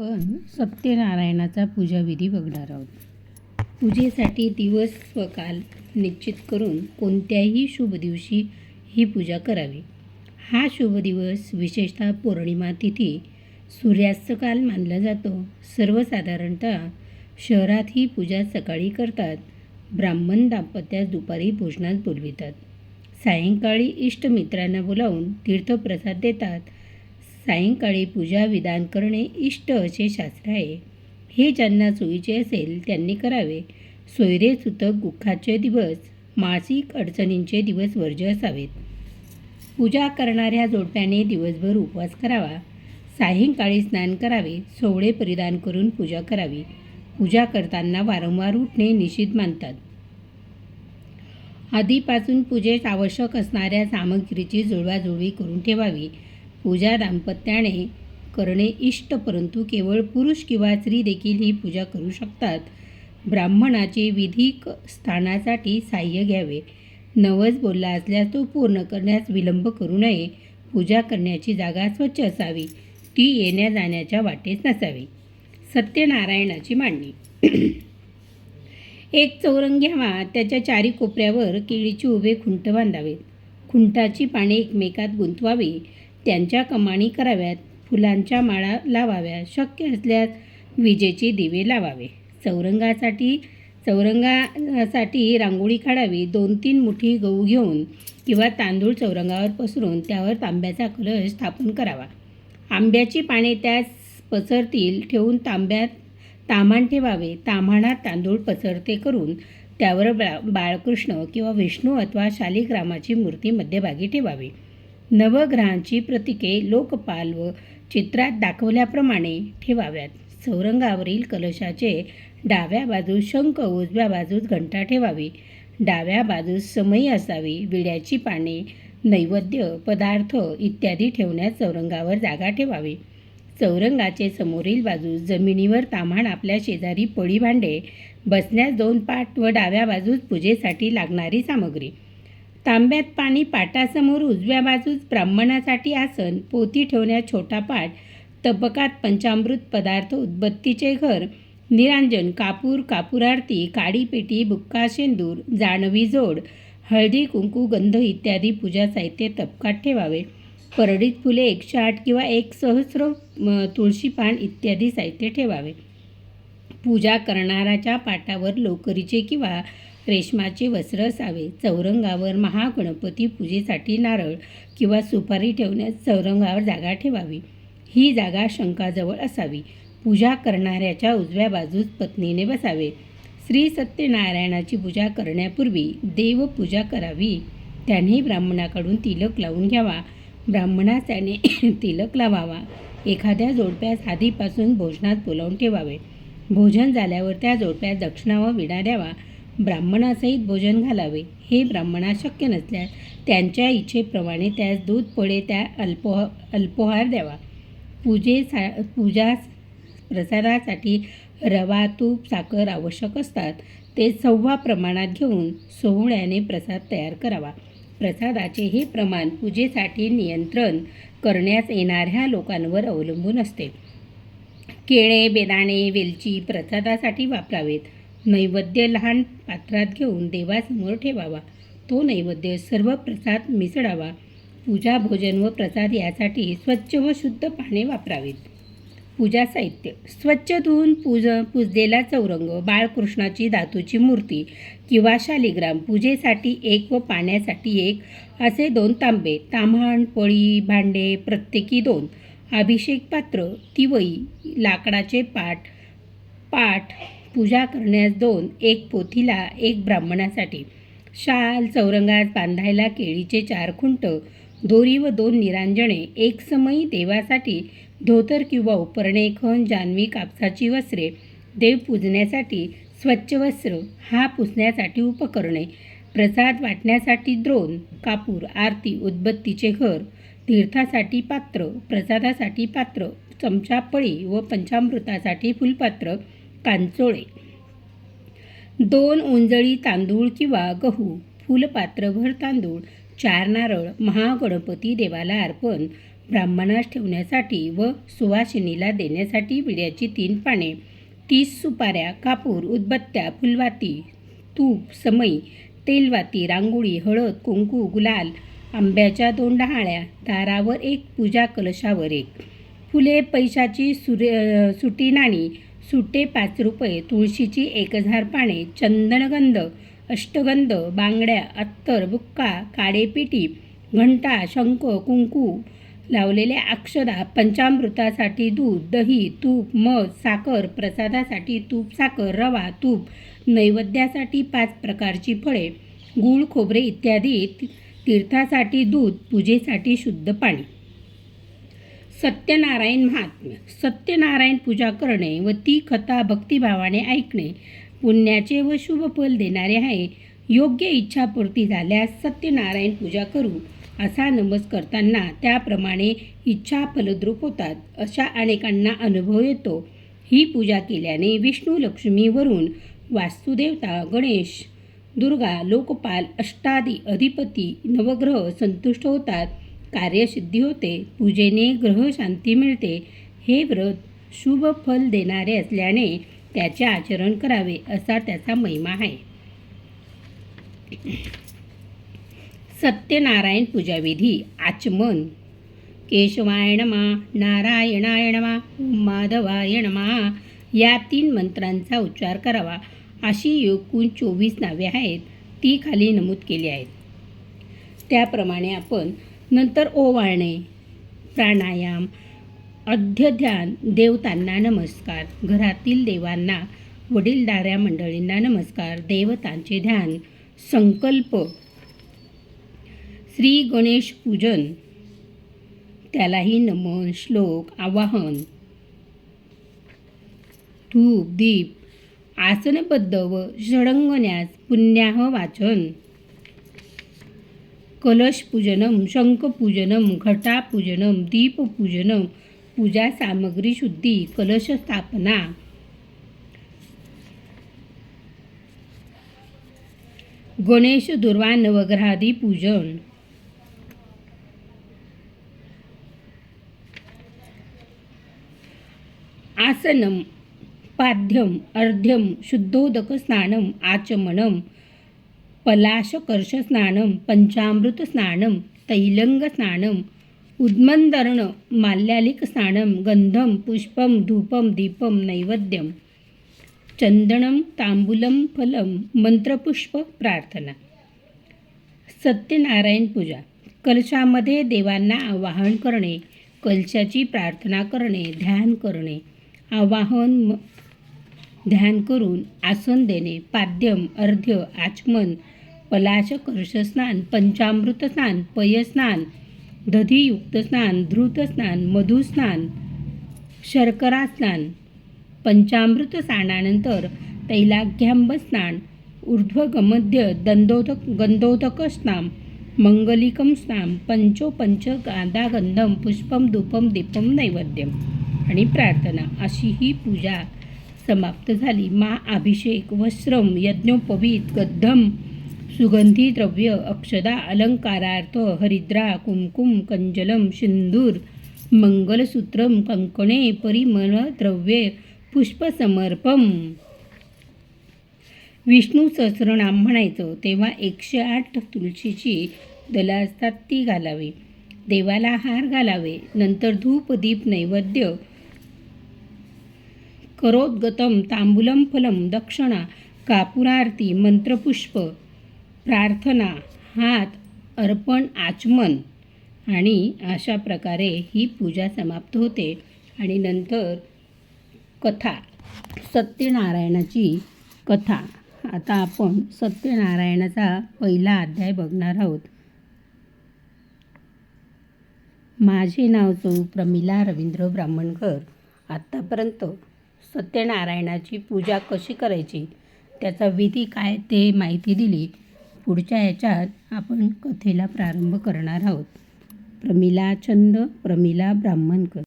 पण सत्यनारायणाचा पूजाविधी बघणार आहोत. पूजेसाठी दिवस व काल निश्चित करून कोणत्याही शुभ दिवशी ही पूजा करावी. हा शुभ दिवस विशेषतः पौर्णिमा तिथी सूर्यास्तकाल मानला जातो. सर्वसाधारणतः शहरात ही पूजा सकाळी करतात. ब्राह्मण दाम्पत्यास दुपारी भोजनात बोलवितात. सायंकाळी इष्टमित्रांना बोलावून तीर्थप्रसाद देतात. सायंकाळी पूजा विधान करणे इष्ट असे शास्त्र आहे. हे ज्यांना सोयीचे असेल त्यांनी करावे. सोयरे सुतक गुखाचे दिवस मासिक अडचणींचे दिवस वर्ज्य असावेत. पूजा करणाऱ्या जोडप्याने दिवसभर उपवास करावा. सायंकाळी स्नान करावे सोवळे परिधान करून पूजा करावी. पूजा करताना वारंवार उठणे निषिद्ध मानतात. आधीपासून पूजेत आवश्यक असणाऱ्या सामग्रीची जुळवाजुळवी करून ठेवावी. पूजा दाम्पत्याने करणे इष्ट परंतु केवळ पुरुष किंवा स्त्री देखील ही पूजा करू शकतात. ब्राह्मणाचे विधिक स्थानासाठी साह्य घ्यावे. नवस बोलला असल्यास तो पूर्ण करण्यास विलंब करू नये. पूजा करण्याची जागा स्वच्छ असावी. ती येण्या जाण्याच्या वाटेस नसावी. सत्यनारायणाची मांडणी. एक चौरंग घ्यावा. त्याच्या चारी कोपऱ्यावर केळीचे उभे खुंट बांधावेत. खुंटाची पाने एकमेकात गुंतवावी. त्यांच्या कमाणी कराव्यात फुलांच्या माळा लावाव्या शक्य असल्यास विजेचे दिवे लावावे. चौरंगासाठी चौरंगासाठी रांगोळी काढावी दोन तीन मुठी गहू घेऊन किंवा तांदूळ चौरंगावर पसरून त्यावर तांब्याचा कलश स्थापन करावा. आंब्याची पाने त्यास पसरतील ठेवून तांब्यात तामान ठेवावे. ताम्हाणात तांदूळ पसरते करून त्यावर बा बाळकृष्ण किंवा विष्णू अथवा शालिग्रामाची मूर्ती मध्यभागी ठेवावी. नवग्रहांची प्रतीके लोकपाल व चित्रात दाखवल्याप्रमाणे ठेवाव्यात. चौरंगावरील कलशाचे डाव्या बाजूस शंख उजव्या बाजूस घंटा ठेवावी. डाव्या बाजूस समई असावी. विड्याची पाने नैवेद्य पदार्थ इत्यादी ठेवण्यास चौरंगावर जागा ठेवावी. चौरंगाचे समोरील बाजूस जमिनीवर ताम्हाण आपल्या शेजारी पळी भांडे बसण्यास दोन पाट व डाव्या बाजूस पूजेसाठी लागणारी सामग्री. तांब्यात पाणी पाटासमोर उजव्या बाजूस ब्राह्मणासाठी आसन पोती ठेवण्यात छोटा पाट तबकात पंचामृत पदार्थ उदबत्तीचे घर निरांजन कापूर कापूर आरती काडी पेटी बुक्का शेंदूर जानवी जोड हळदी कुंकू गंध इत्यादी पूजा साहित्य तबकात ठेवावे. परडीत फुले एकशे आठ किंवा एक सहस्र तुळशी पान इत्यादी साहित्य ठेवावे. पूजा करणाऱ्याच्या पाटावर लोकरीचे किंवा रेशमाचे वस्त्र असावे. चौरंगावर महागणपती पूजेसाठी नारळ किंवा सुपारी ठेवण्यास चौरंगावर जागा ठेवावी. ही जागा शंकाजवळ असावी. पूजा करणाऱ्याच्या उजव्या बाजूस पत्नीने बसावे. श्री सत्यनारायणाची पूजा करण्यापूर्वी देवपूजा करावी. त्याने ब्राह्मणाकडून तिलक लावून घ्यावा. ब्राह्मणास त्याने तिलक लावावा. एखाद्या जोडप्यास आधीपासून भोजनात बोलावून ठेवावे. भोजन झाल्यावर त्या जोडप्यास दक्षिणा व विडा द्यावा. ब्राह्मणासहित भोजन घालावे. हे ब्राह्मणा शक्य नसल्यास त्यांच्या इच्छेप्रमाणे त्यास दूध पळे त्या अल्पोह अल्पोहार द्यावा. पूजेसा पूजा प्रसादासाठी रवा तूप साखर आवश्यक असतात. ते सव्वा प्रमाणात घेऊन सोहळ्याने प्रसाद तयार करावा. प्रसादाचे हे प्रमाण पूजेसाठी नियंत्रण करण्यास येणाऱ्या लोकांवर अवलंबून असते. केळे बेदाणे वेलची प्रसादासाठी वापरावेत. नैवेद्य लहान पात्रात घेऊन देवासमोर ठेवावा. तो नैवेद्य सर्व प्रसाद मिसळावा. पूजा भोजन व प्रसाद यासाठी स्वच्छ व शुद्ध पाने वापरावीत पूजा साहित्य. स्वच्छ धुवून पूज पूजलेला चौरंग बाळकृष्णाची धातूची मूर्ती किंवा शालिग्राम पूजेसाठी एक व पाण्यासाठी एक असे दोन तांबे ताम्हाण पळी भांडे प्रत्येकी दोन अभिषेक पात्र तिवई लाकडाचे पाट पाठ पूजा करण्यास दोन एक पोथीला एक ब्राह्मणासाठी. शाल चौरंगात बांधायला केळीचे चार खुंट दोरी व दोन निरांजणे एक समयी देवासाठी धोतर किंवा उपरणे खण जानवी कापसाची वस्त्रे देव पूजण्यासाठी स्वच्छ वस्त्र हा पुसण्यासाठी उपकरणे प्रसाद वाटण्यासाठी द्रोण कापूर आरती उदबत्तीचे घर तीर्थासाठी पात्र प्रसादासाठी पात्र चमचा पळी व पंचामृतासाठी फुलपात्र कांचोळे. दोन उंजळी तांदूळ किंवा गहू फुलपात्रभर तांदूळ चार नारळ महागणपती देवाला अर्पण ब्राह्मणास ठेवण्यासाठी व सुवासिनीला देण्यासाठी विड्याची तीन पाने तीस सुपाऱ्या कापूर उदबत्त्या फुलवाती तूप समई तेलवाती रांगोळी हळद कुंकू गुलाल आंब्याच्या दोन डहाळ्या दारावर एक पूजा कलशावर एक. फुले पैशाची सुरे सुटी नाणी सुटे पाच रुपये तुळशीची एक हजार पाने चंदनगंध अष्टगंध बांगड्या अत्तर बुक्का काडेपिटी घंटा शंख कुंकू लावलेल्या अक्षदा पंचामृतासाठी दूध दही तूप मध साखर प्रसादासाठी तूप साखर रवा तूप नैवेद्यासाठी पाच प्रकारची फळे गूळ खोबरे इत्यादी तीर्थासाठी दूध पूजेसाठी शुद्ध पाणी. सत्यनारायण महात्म्य. सत्यनारायण पूजा करणे व ती कथा भक्तिभावाने ऐकणे पुण्याचे व शुभ फल देणारे आहे. योग्य इच्छापूर्ती झाल्यास सत्यनारायण पूजा करू असा नमस करताना त्याप्रमाणे इच्छा फलद्रूप होतात अशा अनेकांना अनुभव येतो. ही पूजा केल्याने विष्णू लक्ष्मीवरून वास्तुदेवता गणेश दुर्गा लोकपाल अष्टादी अधिपती नवग्रह संतुष्ट होतात. कार्यसिद्धी होते. पूजेने ग्रहशांती मिळते. हे व्रत शुभ फल देणारे असल्याने त्याचे आचरण करावे असा त्याचा महिमा आहे. सत्यनारायण पूजाविधी आचमन. केशवाय नमा नारायणाय नमा माधवाय नमा या तीन मंत्रांचा उच्चार करावा. अशी एकूण चोवीस नावे आहेत. ती खाली नमूद केली आहेत. त्याप्रमाणे आपण नंतर ओवाळणे प्राणायाम अध्यध्यान देवतांना नमस्कार घरातील देवांना वडीलधाऱ्या मंडळींना नमस्कार देवतांचे ध्यान संकल्प श्री गणेश पूजन त्यालाही नमन श्लोक आवाहन. धूप दीप आसनबद्ध व षडंगण्यास पुण्याह वाचन. कलशपूजनम शंखपूजनम घटापूजनम दीपपूजनम पूजा सामग्री शुद्धी कलश स्थापना। गणेश दुर्वा नवग्रहादी पूजन। आसनम पाद्यम अर्ध्यम शुद्धोदक स्नानम आचमनम पलाशकर्ष स्नानम पंचामृत स्नानम तैलंग स्नानम उद्मंदर्ण माल्यालिक स्नानम गंधम पुष्पम धूपम दीपम नैवेद्यम चंदनम तांबूलम फलम मंत्रपुष्प प्रार्थना सत्यनारायण पूजा कलशामध्ये देवांना आवाहन करणे कलशाची प्रार्थना करणे ध्यान करणे आवाहन म- ध्यान करून आसन देणे पाद्यम अर्ध्य आचमन पलाशकर्षस्नान कर्ष स्नान पंचामृत स्नान पयस्नान दधीयुक्त स्नान धृत स्नान मधु शर्करा स्नान पंचामृत स्नानानंतर तैलाघ्यांब स्नान ऊर्ध्वगमध्य दंदोदक गंधोदक स्नान मंगलिकम स्नान पंचोपंच गादा गंधम पुष्पम धूपम दीपम नैवेद्यम आणि प्रार्थना. अशी ही पूजा समाप्त झाली. मा अभिषेक वस्त्रम यज्ञोपवीत गद्धम सुगंधी द्रव्य अक्षदा अलंकारार्थ हरिद्रा कुमकुम कंजलम सिंदूर मंगलसूत्रम कंकणे परिमळ द्रव्ये पुष्पसमर्पम. विष्णू सहस्रनाम म्हणायचं. तेव्हा एकशे आठ तुळशीची दला असतात ती घालावी. देवाला हार घालावे. नंतर धूप दीप नैवेद्य करोद्गतम तांबूलम फलम दक्षिणा कापुरारती मंत्रपुष्प प्रार्थना हात अर्पण आचमन. आणि अशा प्रकारे ही पूजा समाप्त होते. आणि नंतर कथा सत्यनारायणाची कथा. आता आपण सत्यनारायणाचा पहिला अध्याय बघणार आहोत. माझे नाव चौ प्रमिला रवींद्र ब्राह्मणकर आत्तापर्यंत सत्यनारायणाची पूजा कशी करायची? त्याचा विधी काय ते माहिती दिली. पुढच्या याच्यात आपण कथेला प्रारंभ करणार आहोत. प्रमिला छंद प्रमिला ब्राह्मणकर.